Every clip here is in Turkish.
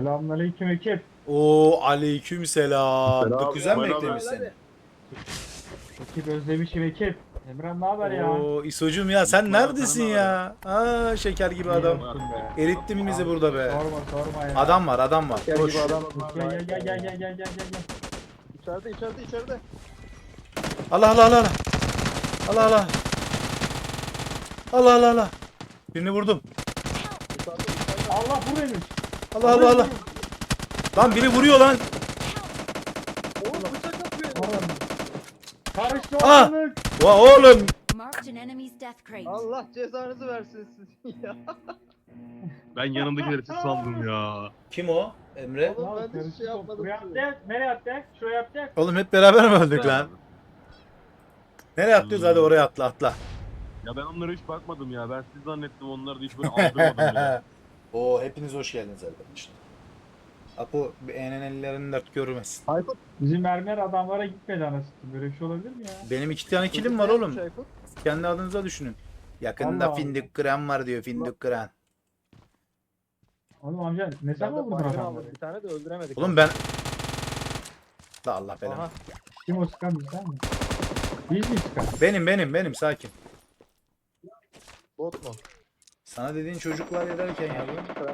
Selamünaleyküm ekip. Oo aleyküm selam. Selam. Dokuzdan mı Buyur abi. eklemiş seni? Ekip özlemişim ekip. Emran ne haber ya? Oo İso'cum ya sen neredesin ya? Aa şeker gibi adam. Be. Erittin bizi burada be. Sorma sorma ya. Adam var adam var. Gel Koş. gibi adam. Gel gel gel gel gel gel gel gel. İçeride içeride içeride. Allah Allah Allah. Allah Allah. Allah Allah Allah. Birini vurdum. Allah buradaymış. Allah Allah Allah. Lan biri vuruyor lan. Oğlum bıçak atıyor. Karıştı Ah! ortalık. Va oğlum. Marked an enemy's death crate. Allah cezanızı versin sizin ya. Ben yanımdakileri siz sandım ya. Kim o? Emre. Oğlum ben de şey yapmadım. Buraya ki. atacak. Nereye atacak? Şuraya atacak. Oğlum hep beraber mi öldük lan? Nereye atlıyoruz hadi oraya atla atla. Ya ben onlara hiç bakmadım ya. Ben siz zannettim onları da hiç böyle aldırmadım bile. Oo hepiniz hoş geldiniz arkadaşlar. Apo bir enenelilerini dert görmesin. Aykut. Bizim mermer adamlara gitmedi anasını. Böyle bir şey olabilir mi ya? Benim iki tane kilim var oğlum. Aykut. Kendi adınıza düşünün. Yakında Allah Allah. fındık kıran var diyor fındık kıran. Oğlum amca ne zaman vurdun adamları? Bir tane de öldüremedik. Oğlum ben... La Allah belanı. Aha. Kim o sıkan bizden mi? Biz mi sıkan? Benim benim benim sakin. Bot mu? Sana dediğin çocuk var ya derken ya bu.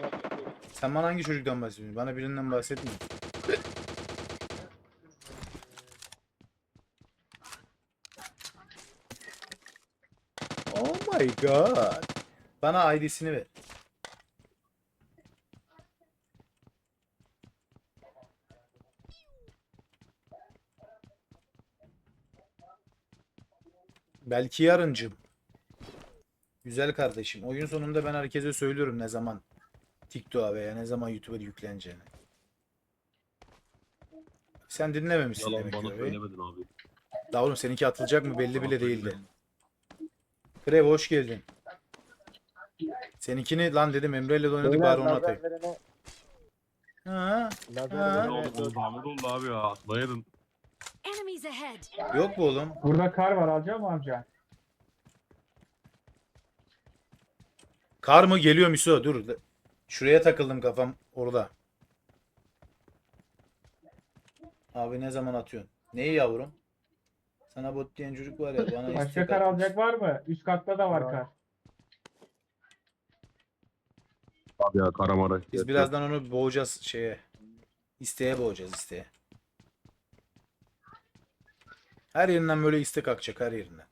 Sen bana hangi çocuktan bahsediyorsun? Bana birinden bahsetme. Oh my god. Bana ID'sini ver. Belki yarıncım. Güzel kardeşim. Oyun sonunda ben herkese söylüyorum ne zaman TikTok'a veya ne zaman YouTube'a yükleneceğini. Sen dinlememişsin Yalan demek bana ki. söylemedin abi. Daha oğlum seninki atılacak mı belli bile değildi. Krev hoş geldin. Seninkini lan dedim Emre ile de oynadık bari onu atayım. Ha, Ne Ha. oldu? oldu, Zahmet oldu abi ya. Enemies ahead. yok mu oğlum? Burada kar var alacak mı amca? Kar mı geliyor Miso? Dur. Şuraya takıldım kafam orada. Abi ne zaman atıyorsun? Neyi yavrum? Sana bot diyen çocuk var ya bana Başka istek kar atmış. alacak var mı? Üst katta da var Var. kar. Abi ya karamara. Biz birazdan onu boğacağız şeye. İsteğe boğacağız isteğe. Her yerinden böyle istek akacak her yerinden.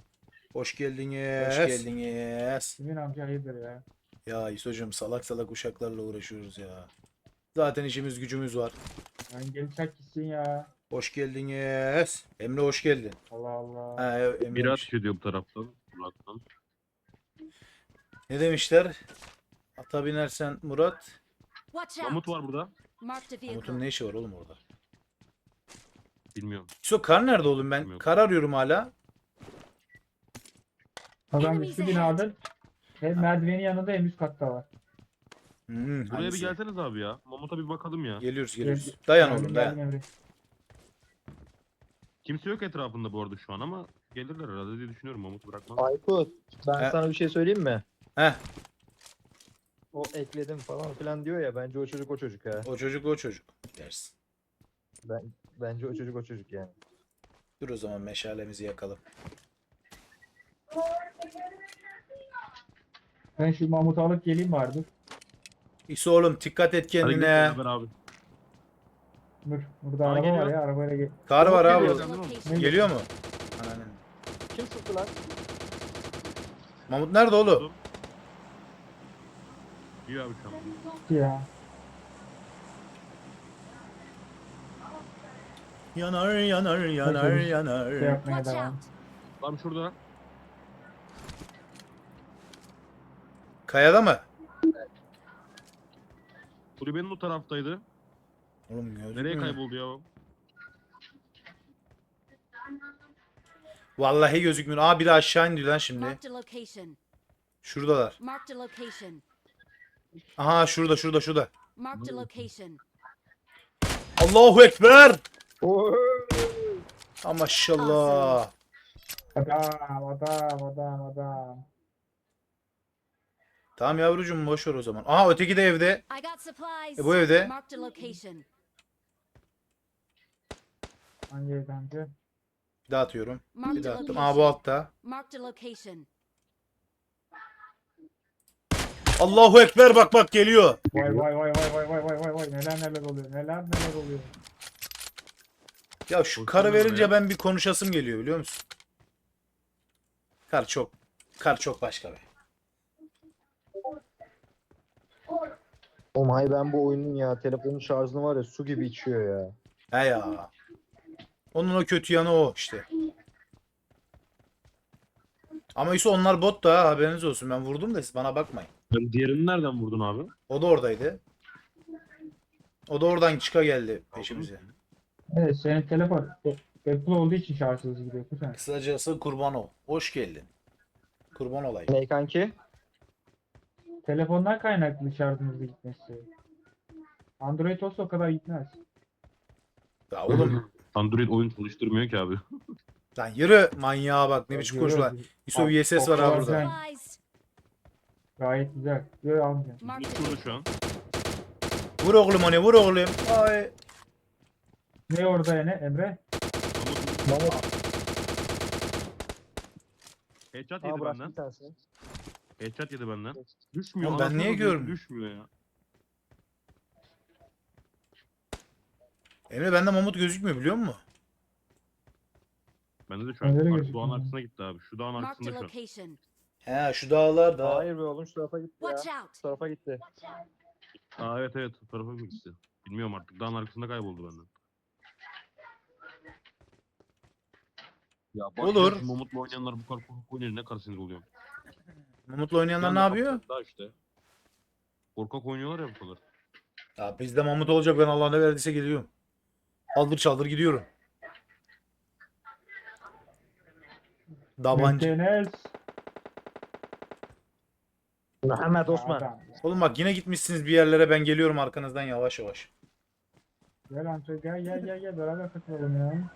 Hoş geldiniz. Hoş geldiniz. Kimin amca hayırdır ya? Ya İso'cum salak salak uşaklarla uğraşıyoruz ya. Zaten işimiz gücümüz var. Ben gelip gitsin ya. Hoş geldiniz. Emre hoş geldin. Allah Allah. Ha, Emre Biri ateş ediyor bu taraftan. Uzaktan. Ne demişler? Ata binersen Murat. Watch out. Mamut var burada. Marked a Umut'un vehicle. ne işi var oğlum orada? Bilmiyorum. İso kar nerede oğlum ben? Bilmiyorum. Kar arıyorum hala. Adam Enemies üstü ahead. binada hem merdivenin yanında hem üst katta var. Hmm, Buraya hangisi? bir gelseniz abi ya. Mamut'a bir bakalım ya. Geliyoruz geliyoruz. Dayan oğlum dayan. Emre. Kimse yok etrafında bu arada şu an ama gelirler herhalde diye düşünüyorum. Mamut'u bırakmaz. Aykut. Ben He. sana bir şey söyleyeyim mi? Heh. O ekledim falan filan diyor ya. Bence o çocuk o çocuk ha. O çocuk o çocuk dersin. Ben, bence o çocuk o çocuk yani. Dur o zaman meşalemizi yakalım. Ben şu mamutu alıp geleyim vardı. İso oğlum dikkat et Hadi kendine. gidelim beraber abi. Dur. Burada Aa, araba geliyor. var ya arabayla gel. Kar var abi. Geliyor. Location. Geliyor mu? Ananın. Kim sıktı lan? Mahmut nerede oğlum? İyi abi an. Ya. Yanar yanar yanar Bakıyoruz. Şey yanar. yapmaya Watch devam. Tam şurada. Kayada mı? Kulübenin o taraftaydı. Oğlum gördün Nereye kayboldu ya o? Vallahi gözükmüyor. Aa biri aşağı indi lan şimdi. Marked a location. Şuradalar. Marked a location. Aha şurada şurada şurada. Marked a location. Allahu Ekber. Oo. Ha maşallah. Adam adam adam adam. Tamam yavrucuğum boş ver o zaman. Aha öteki de evde. E, bu evde. Hangi evde amca? Bir daha atıyorum. Bir daha attım. Aha bu altta. Allahu Ekber bak bak geliyor. Vay vay vay vay vay vay vay vay vay neler neler oluyor neler neler oluyor. Ya şu karı verince ya. ben bir konuşasım geliyor biliyor musun? Kar çok. Kar çok başka be. Oğlum hay ben bu oyunun ya telefonun şarjını var ya su gibi içiyor ya. He ya. Onun o kötü yanı o işte. Ama ise onlar bot da ha, haberiniz olsun. Ben vurdum da siz bana bakmayın. Sen diğerini nereden vurdun abi? O da oradaydı. O da oradan çıka geldi peşimize. Evet senin telefon Apple olduğu için şarjsız gidiyor kuzen. Kısacası kurban ol. Hoş geldin. Kurban olayım. Ne kanki? Telefondan kaynaklı şarjın hızlı gitmesi. Android olsa o kadar gitmez. Ya oğlum Android oyun çalıştırmıyor ki abi. lan yürü manyağa bak ne biçim konuşuyorlar. ISO VSS var ha burada. Supplies. Gayet güzel. Gör amca. Marked a Şurada şu an. Vur oğlum onu vur oğlum. Ay. Ne orada ya ne Emre? Mahmut. Headshot Aa yedi benden. bir tanesini. Headshot yedi benden. Düşmüyor. Oğlum ben anasını niye satayım, görmüyorum? Düşmüyor ya. Emre bende Mamut gözükmüyor biliyor musun? Bende de şu an. Bende de Bak, gözükmüyor. Doğan arkasına gitti abi. Şu dağın Marked a arkasında şu an. location. He şu dağlar da. Hayır be oğlum şu tarafa gitti ya. Watch out. Şu tarafa gitti. Aa evet evet. O tarafa gitti. Bilmiyorum artık. Dağın arkasında kayboldu benden. Ya bak Olur. Mamut'la oynayanlar bu kadar korkak oynuyor. Ne kadar sinir oluyorum. Mamut'la oynayanlar ne yapıyor? Daha işte. Korkak oynuyorlar ya bu kadar. Ya bizde Mamut olacak ben Allah ne verdiyse geliyorum. Aldır çaldır gidiyorum. Dabancı. Enes. Mehmet Osman. Adam. Oğlum bak yine gitmişsiniz bir yerlere ben geliyorum arkanızdan yavaş yavaş. Gel amca gel gel gel gel beraber takılalım ya.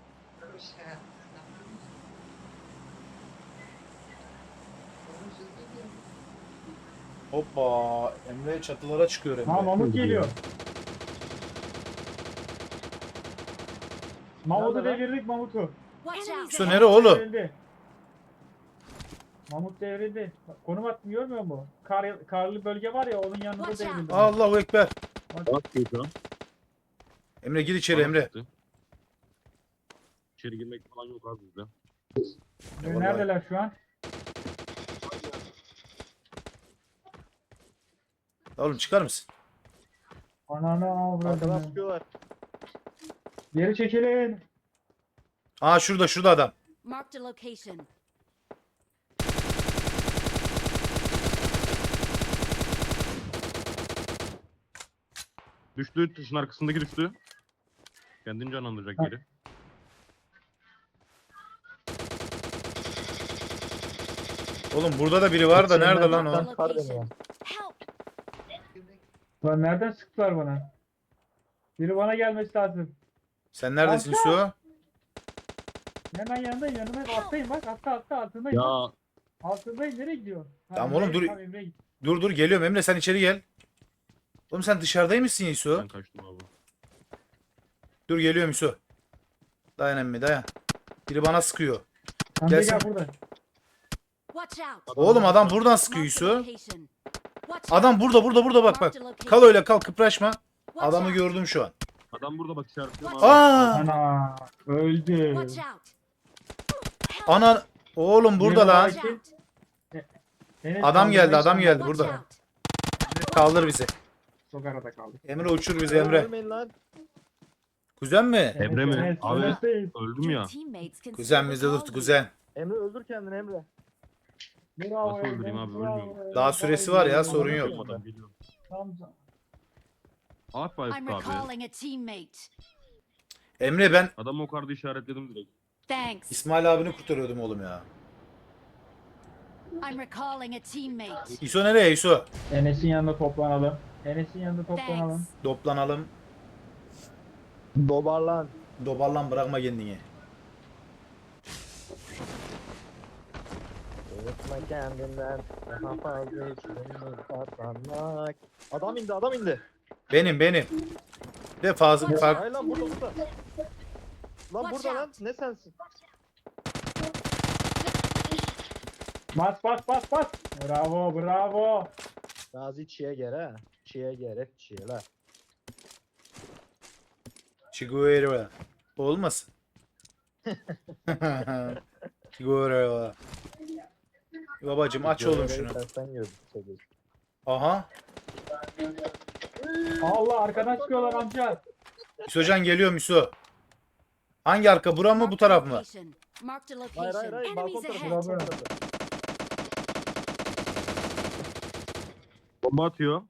Hoppa Emre çatılara çıkıyor Emre. Ha Mahmut geliyor. Mahmut'u Nerede lan? devirdik Mahmut'u. Watch out. Su nere oğlum? Devrildi. Mahmut devrildi. Bak, Konum attım görmüyor musun? Kar, karlı bölge var ya onun yanında Watch out. devrildi. Allahu Ekber. Bak şu. Emre gir içeri Emre. İçeri girmek falan yok abi bizde. Neredeler şu an? Oğlum çıkar mısın? Ananı Arkadan avradını. sıkıyorlar. Geri çekilin. Aa şurada şurada adam. Marked a location. Düştü. Taşın arkasındaki düştü. Kendini canlandıracak Ha. geri. Oğlum burada da biri var da nerede lan o? Lan nereden sıktılar bana? Biri bana gelmesi lazım. Sen neredesin Amca. Su? Hemen yanındayım yanındayım. Alttayım bak altta altta altındayım. Ya. Altındayım nereye gidiyor? Ha, Tamam Emre'ye oğlum, dur. git, tamam, Emre'ye git. Dur dur geliyorum Emre sen içeri gel. Oğlum sen dışarıdaymışsın Yusuf. ben kaçtım abi. Dur geliyorum Yusuf. Dayan emmi dayan. Biri bana sıkıyor. Gelsin. gel burada. Watch out. Oğlum adam buradan sıkıyor Marked a Yusuf. location. Adam burada burada burada bak bak. Kal öyle kal kıpraşma. Adamı gördüm şu an. Adam burada bak işaretliyorum abi. Aa! Ana öldü. Watch out. Help. Ana oğlum burada lan. Watch out. Enes Adam geldi, adam geldi Watch burada. out. Kaldır bizi. Çok arada kaldık. Emre uçur bizi Emre. Ölmeyin lan. Kuzen mi? Emre mi? Abi. Enes değil. Öldüm ya. Your teammates can Kuzen still bizi call tuttu you. kuzen. Emre öldür kendini Emre. Bravo Nasıl öldüreyim abi, bravo ölmüyorum. Daha süresi var ya, sorun yok. Adam geliyor. Tam- Abi I'm bayılttı abi. recalling a teammate. Emre ben Adamı o kadar işaretledim direkt. Thanks. İsmail abini kurtarıyordum oğlum ya. I'm recalling a teammate. İso nereye İso? Enes'in yanında toplanalım. Enes'in yanında toplanalım. Thanks. Toplanalım. Dobarlan. Doballan bırakma kendini. Ama kendinden daha fazla katlanmak. Adam indi adam indi. Benim benim. De fazla fark. Hayır lan burada burada. Lan Watch burada lan ne sensin? Bas bas bas bas. Bravo bravo. Gazi çiğe gere ha. Çiğe gere çiğe la. Chiguera. Olmasın. Chiguera. Babacım aç oğlum şunu. Tersten tabii. Aha. Allah arkadan çıkıyorlar amca. Hüsocan geliyor Müso. Hangi arka? Bura mı bu taraf mı? location. Marked a Hayır hayır hayır balkon Enemies tarafı ahead. balkon tarafı. Bomba atıyor.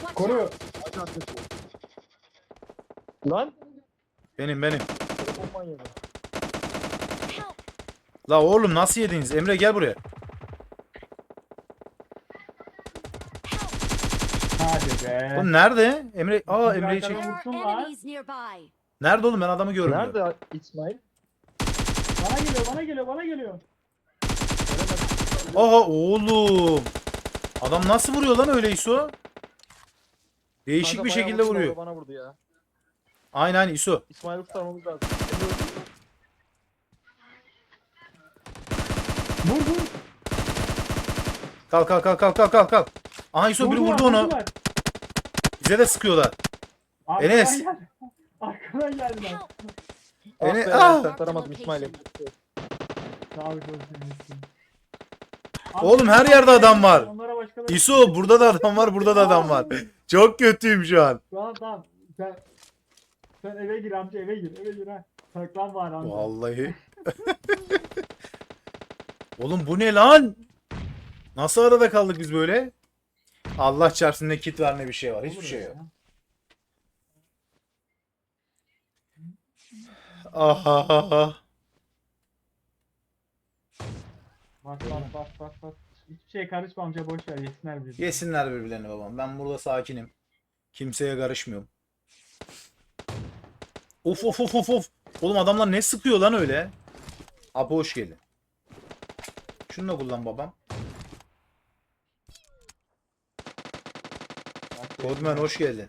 Watch Koru. out. Lan. Benim benim. Telefon manyağı. Help. La oğlum nasıl yediniz? Emre gel buraya. Hadi be. Oğlum nerede? Emre. Aa Emre'yi çek. There are vursun lan. enemies nearby. Nerede oğlum ben adamı görmüyorum. Nerede İsmail? Bana geliyor bana geliyor bana geliyor. Aha oğlum. Adam nasıl vuruyor lan öyle İso? Değişik Kanka bir bayağı şekilde vuruyor. Bana vurdu ya. Aynen aynen İso. İsmail'i kurtarmamız lazım. Vur vur. Kalk kalk kalk kalk kalk kalk kalk. Aha İso biri vurdu onu. Bize de sıkıyorlar. Arkadan Enes. geldi. Arkadan. Help. Beni- ah be, ah! kurtaramadım İsmail'i. Oğlum, her yerde adam var. Onlara başkaları... İso burada da adam var burada da adam var. Çok kötüyüm şu an. Tamam tamam. Sen, sen eve gir amca eve gir eve gir ha. Saklan var amca. Vallahi. Oğlum bu ne lan? Nasıl arada kaldık biz böyle? Allah çarpsın ne kit var ne bir şey var. Hiçbir şey yok. ya. Aha. Bas bas bas bas bas. Hiçbir şeye karışma amca boş ver yesinler bizi. Yesinler birbirlerini babam. Ben burada sakinim. Kimseye karışmıyorum. Of of of of of. Oğlum adamlar ne sıkıyor lan öyle? Abi hoş geldin. Şunu da kullan babam. Kodman hoş geldin.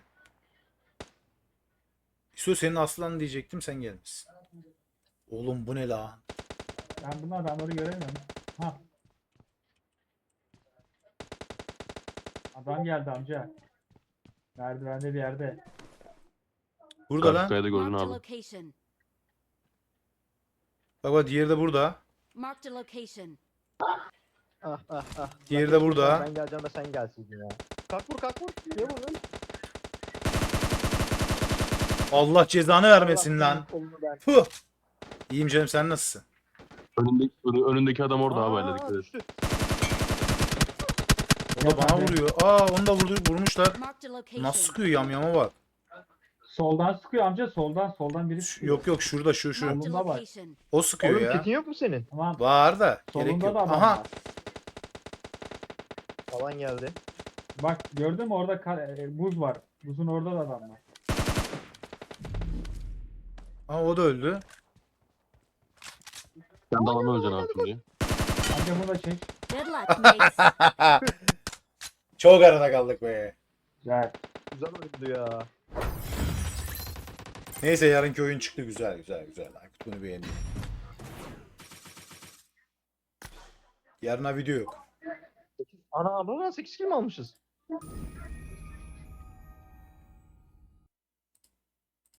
İso senin aslan diyecektim sen gelmişsin. Oğlum bu ne lan? Ben bunu adamları göremiyorum. Ha. Adam geldi amca. Merdivende bir yerde. Burada lan. kayada gördün Marked a abi. location. Baba diğeri de burada. Marked a location. Ah ah ah. Diğeri de burada. Ben geleceğim de sen gelseydin ya. Kalk vur kalk vur. Niye vuruyorsun? Allah cezanı vermesin Allah lan. senin kolunu. Puh. İyiyim canım sen nasılsın? Önündeki, önü- önündeki adam orada abi Aa, düştü. O da bana vuruyor. Aa onu da vurdu, vurmuşlar. Marked a location. Nasıl sıkıyor yamyama bak. Soldan sıkıyor amca soldan soldan biri Şu- sıkıyor. Yok yok şurada şu şu. Marked a Solunda bak. location. O sıkıyor Oğlum ya. kitin yok mu senin? Tamam. Var da gerek Solunda yok. da adam Aha var. Falan geldi. Bak gördün mü orada kar- e, buz var. Buzun orada da adam var. Aa, o da öldü. Sen alanı öleceksin abi şimdi. Amca bunu da çek. Good luck, mates. Çok arada kaldık be. Güzel. Güzel oyundu ya. Neyse yarınki oyun çıktı güzel güzel güzel. Aykut bunu beğendi. Yarına video yok. Ana abla 8 kill mi almışız?